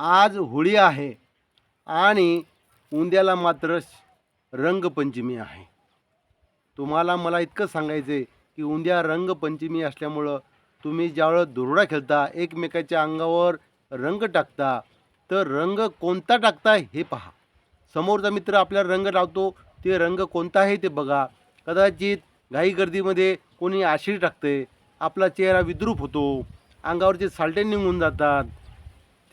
आज होळी आहे आणि उंद्याला मात्र रंगपंचमी आहे. तुम्हाला मला इतकं सांगायचं आहे की उद्या रंगपंचमी असल्यामुळं तुम्ही ज्यावेळेस दुरडा खेळता एकमेकाच्या अंगावर रंग टाकता तर रंग कोणता टाकता हे पहा. समोरचा मित्र आपल्याला रंग लावतो ते रंग कोणता आहे ते बघा. कदाचित घाई गर्दीमध्ये कोणी आशिर टाकते आपला चेहरा विद्रूप होतो अंगावरचे सालटे निघून जातात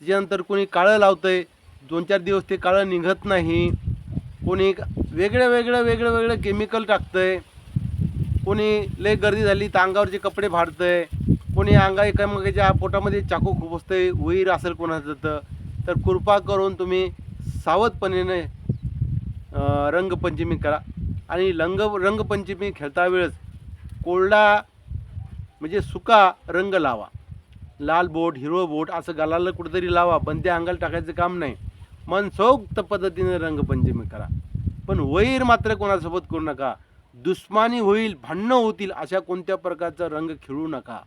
त्याच्यानंतर कोणी काळं लावतंय दोन चार दिवस ते काळं निघत नाही. कोणी वेगळं वेगळं वेगळं वेगळं केमिकल टाकतंय. कोणी लय गर्दी झाली तर अंगावरचे कपडे फाडतंय. कोणी अंगा एकामेकाच्या पोटामध्ये चाकू खुपसतंय वहीर असेल कोणाचं तर. तर कृपा करून तुम्ही सावधपणेने रंगपंचमी करा. आणि लंग रंगपंचमी खेळता वेळेस कोरडा म्हणजे सुका रंग लावा. लाल बोट हिरवं बोट असं गालाला कुठेतरी लावा पण ते अंगाला टाकायचं काम नाही. मनसोक्त पद्धतीने रंगपंचमी करा. पण वैर मात्र कोणासोबत करू नका. दुश्मानी होईल भांडणं होतील अशा कोणत्या प्रकारचा रंग खेळू नका.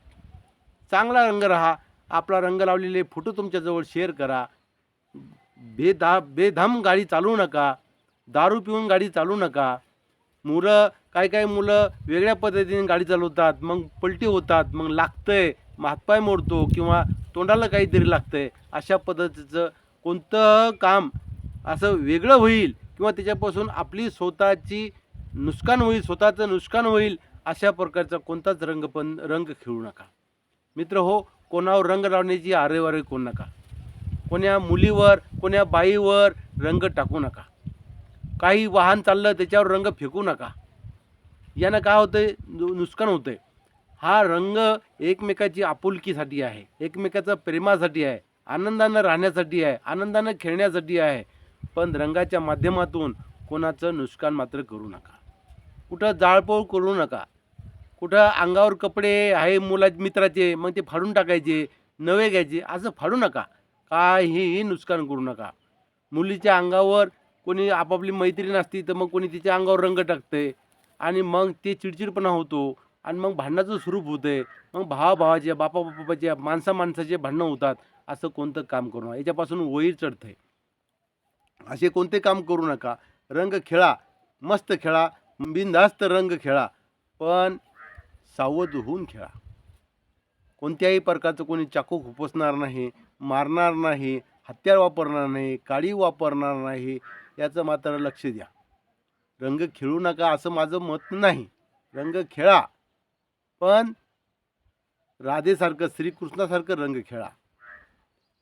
चांगला रंग राहा. आपला रंग लावलेले फोटो तुमच्याजवळ शेअर करा. बेधा बेधम गाडी चालवू नका. दारू पिऊन गाडी चालवू नका. मुलं काही काही मुलं वेगळ्या पद्धतीने गाडी चालवतात मग पलटी होतात मग लागतंय. हातपाय मोडतो किंवा तोंडाला काहीतरी लागतं आहे अशा पद्धतीचं कोणतं काम असं वेगळं होईल किंवा त्याच्यापासून आपली स्वतःची नुकसान होईल स्वतःचं नुकसान होईल अशा प्रकारचा कोणताच रंग पण रंग खेळू नका. मित्र हो कोणावर रंग लावण्याची आरेवारे करू नका. कोण्या मुलीवर कोण्या बाईवर रंग टाकू नका. काही वाहन चाललं त्याच्यावर रंग फेकू नका. यानं काय होतं नु- नुकसान आहे हा रंग एकमेकाची आपुलकीसाठी आहे. एकमेकाचा प्रेमासाठी आहे. आनंदानं राहण्यासाठी आहे. आनंदानं खेळण्यासाठी आहे. पण रंगाच्या माध्यमातून कोणाचं नुकसान मात्र करू नका. कुठं जाळपोळ करू नका. कुठं अंगावर कपडे आहे मुला मित्राचे मग ते फाडून टाकायचे नवे घ्यायचे असं फाडू नका. काहीही नुकसान करू नका. मुलीच्या अंगावर कोणी आपापली मैत्रीण असती तर मग कोणी तिच्या अंगावर रंग टाकते. आणि मग ते चिडचिडपणा होतो. आणि मग भांडणाचं स्वरूप होतंय. मग भावा भावाचे बापा बापाचे माणसा माणसाचे भांडणं होतात. असं कोणतं काम करू नका. याच्यापासून वैर आहे असे कोणते काम करू नका. रंग खेळा. मस्त खेळा. बिनधास्त रंग खेळा. पण सावध होऊन खेळा. कोणत्याही प्रकारचं कोणी चाकू खुपसणार नाही मारणार नाही हत्यार वापरणार नाही काळी वापरणार नाही याचं मात्र लक्ष द्या. रंग खेळू नका असं माझं मत नाही. रंग खेळा. पण राधेसारखं श्रीकृष्णासारखं रंग खेळा.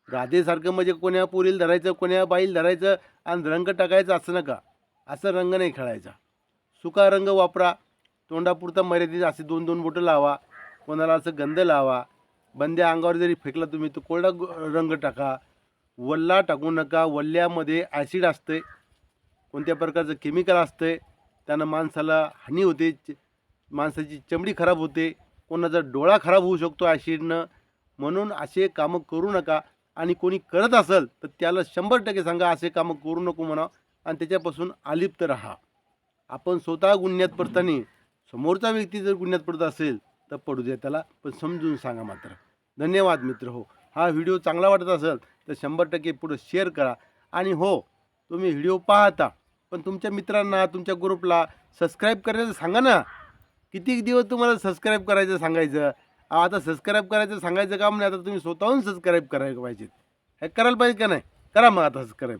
राधेसारखं म्हणजे कोण्या पुरील धरायचं कोण्या बाईल धरायचं आणि रंग टाकायचं असं नका. असं रंग नाही खेळायचा. सुका रंग वापरा. तोंडापुरता मर्यादित असे दोन दोन बोटं लावा. कोणाला असं गंध लावा. बंद्या अंगावर जरी फेकला तुम्ही तर कोरडा रंग टाका. वल्ला टाकू नका. वल्ल्यामध्ये ॲसिड असते कोणत्या प्रकारचं केमिकल असतं त्यानं माणसाला हानी होते. माणसाची चमडी खराब होते कोणाचा डोळा खराब होऊ शकतो ॲसिडनं म्हणून असे कामं करू नका. आणि कोणी करत असेल तर त्याला शंभर टक्के सांगा असे कामं करू नको म्हणा. आणि त्याच्यापासून अलिप्त राहा. आपण स्वतः गुन्ह्यात पडताना समोरचा व्यक्ती जर गुन्ह्यात पडत असेल तर पडू द्या त्याला. पण समजून सांगा मात्र. धन्यवाद मित्र हो. हा व्हिडिओ चांगला वाटत असेल तर शंभर टक्के पुढं शेअर करा. आणि हो तुम्ही व्हिडिओ पाहता पण तुमच्या मित्रांना तुमच्या ग्रुपला सबस्क्राईब करायचं सांगा ना. किती दिवस तुम्हाला सबस्क्राईब करायचं सांगायचं? आता सबस्क्राईब करायचं सांगायचं काम नाही आता तुम्ही स्वतःहून सबस्क्राईब करायला पाहिजे हे करायला पाहिजे का नाही? करा मग आता सबस्क्राईब